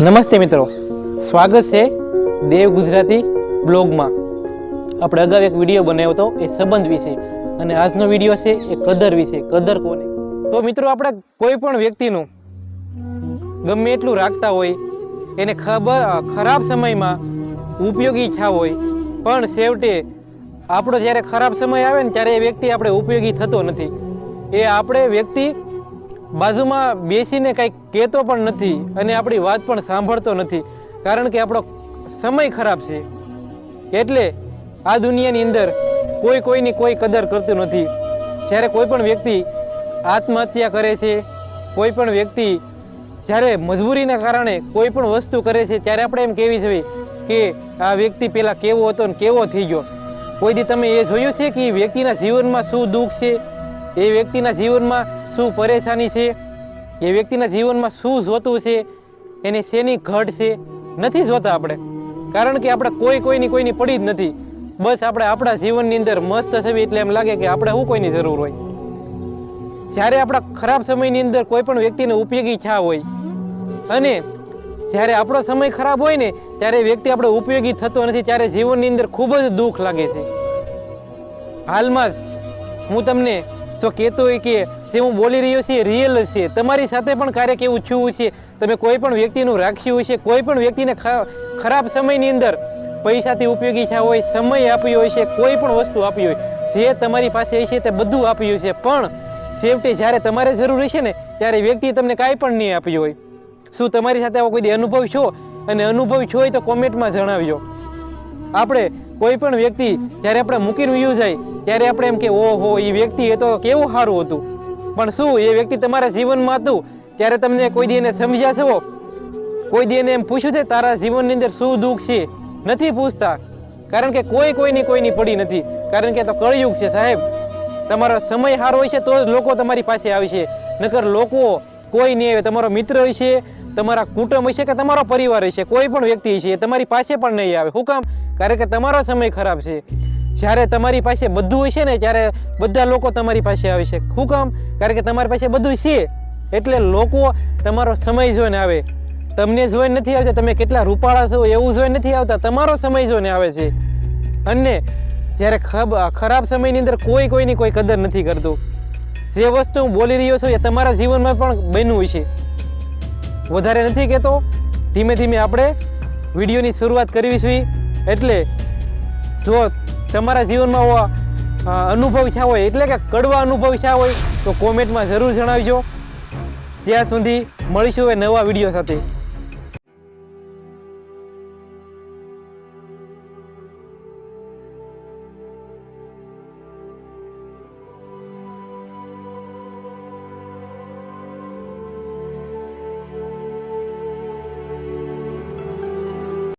નમસ્તે મિત્રો. સ્વાગત છે દેવ ગુજરાતી બ્લોગમાં. આપણે અગાઉ એક વીડિયો બનાવ્યો હતો એ સંબંધ વિશે અને આજનો વીડિયો છે એ કદર વિશે. કદર કોને? તો મિત્રો આપણે કોઈ પણ વ્યક્તિનું ગમે એટલું રાખતા હોય, એને ખબર, ખરાબ સમયમાં ઉપયોગી થયા હોય, પણ છેવટે આપણો જ્યારે ખરાબ સમય આવે ને ત્યારે એ વ્યક્તિ આપણે ઉપયોગી થતો નથી. એ આપણે વ્યક્તિ બાજુમાં બેસીને કંઈક કહેતો પણ નથી અને આપણી વાત પણ સાંભળતો નથી. કારણ કે આપણો સમય ખરાબ છે. એટલે આ દુનિયાની અંદર કોઈ કોઈની કોઈ કદર કરતું નથી. જ્યારે કોઈ પણ વ્યક્તિ આત્મહત્યા કરે છે, કોઈ પણ વ્યક્તિ જ્યારે મજબૂરીના કારણે કોઈ પણ વસ્તુ કરે છે, ત્યારે આપણે એમ કહેવી જોઈએ કે આ વ્યક્તિ પહેલાં કેવો હતો ને કેવો થઈ ગયો. કોઈ દી તમે એ જોયું છે કે એ વ્યક્તિના જીવનમાં શું દુઃખ છે? એ વ્યક્તિના જીવનમાં શું પરેશાની છે? એ વ્યક્તિના જીવનમાં શું જોતું છે? એની શેની ઘટ છે? નથી જોતા આપણે. કારણ કે આપણે કોઈ કોઈની કોઈની પડી જ નથી. બસ આપણે આપણા જીવનની અંદર મસ્ત થવી એટલે એમ લાગે કે આપણે શું કોઈની જરૂર હોય. જ્યારે આપણા ખરાબ સમયની અંદર કોઈ પણ વ્યક્તિને ઉપયોગી થયા હોય, અને જ્યારે આપણો સમય ખરાબ હોય ને, ત્યારે વ્યક્તિ આપણે ઉપયોગી થતો નથી, ત્યારે જીવનની અંદર ખૂબ જ દુઃખ લાગે છે. હાલમાં જ હું તમને જો કહેતો હોય કે જે હું બોલી રહ્યો છું રિયલ છે. તમારી સાથે પણ ક્યારેક એવું થયું છે, તમે કોઈ પણ વ્યક્તિનું રાખ્યું છે કોઈ પણ વ્યક્તિને ખરાબ સમયની અંદર પૈસાથી ઉપયોગી થયા હોય, સમય આપ્યો હોય છે કોઈ પણ વસ્તુ આપી હોય, જે તમારી પાસે છે તે બધું આપ્યું છે પણ સેફટી જ્યારે તમારે જરૂર હશે ને, ત્યારે વ્યક્તિ તમને કાંઈ પણ નહીં આપ્યું હોય. શું તમારી સાથે આવો કોઈ અનુભવ છો? અને અનુભવ છો હોય તો કોમેન્ટમાં જણાવજો. આપણે કોઈ પણ વ્યક્તિ જ્યારે આપણે મૂકીને વ્યૂ જાય, ત્યારે આપણે એમ કે, ઓહો એ વ્યક્તિ એ તો કેવું સારું હતું. પણ શું એ વ્યક્તિ તમારા જીવનમાં હતું? ત્યારે તમને કોઈ દી એને સમજ્યા છો? કોઈ દી એને એમ પૂછ્યું છે, તારા જીવનની અંદર શું દુઃખ છે? નથી પૂછતા. કારણ કે કોઈ કોઈની કોઈની પડી નથી. કારણ કે તો કળયુગ છે સાહેબ. તમારો સમય સારો હોય છે તો જ લોકો તમારી પાસે આવે છે. નકર લોકો કોઈ નહીં આવે. તમારો મિત્ર હોય છે, તમારા કુટુંબ હશે કે તમારો પરિવાર હશે કોઈ પણ વ્યક્તિ છે, એ તમારી પાસે પણ નહીં આવે. કામ? કારણ કે તમારો સમય ખરાબ છે. જ્યારે તમારી પાસે બધું હશે ને, ત્યારે બધા લોકો તમારી પાસે આવે છે. શું કામ? કારણ કે તમારી પાસે બધું છે. એટલે લોકો તમારો સમય જોઈને આવે. તમને જોઈને નથી આવતા, તમે કેટલા રૂપાળા છો, એવું જોઈને નથી આવતા. તમારો સમય જોઈને આવે છે. અને જ્યારે ખબ, ખરાબ સમયની અંદર કોઈ કોઈની કોઈ કદર નથી કરતું. જે વસ્તુ હું બોલી રહ્યો છું, એ તમારા જીવનમાં પણ બન્યું છે વધારે નથી કહેતો. ધીમે ધીમે આપણે વિડીયોની શરૂઆત કરવી છે એટલે જો તમારા જીવનમાં અનુભવ થયા હોય, એટલે કે કડવા અનુભવ થયા હોય, તો કોમેન્ટમાં જરૂર જણાવજો. ત્યાં સુધી મળીશું એ નવા વીડિયો સાથે.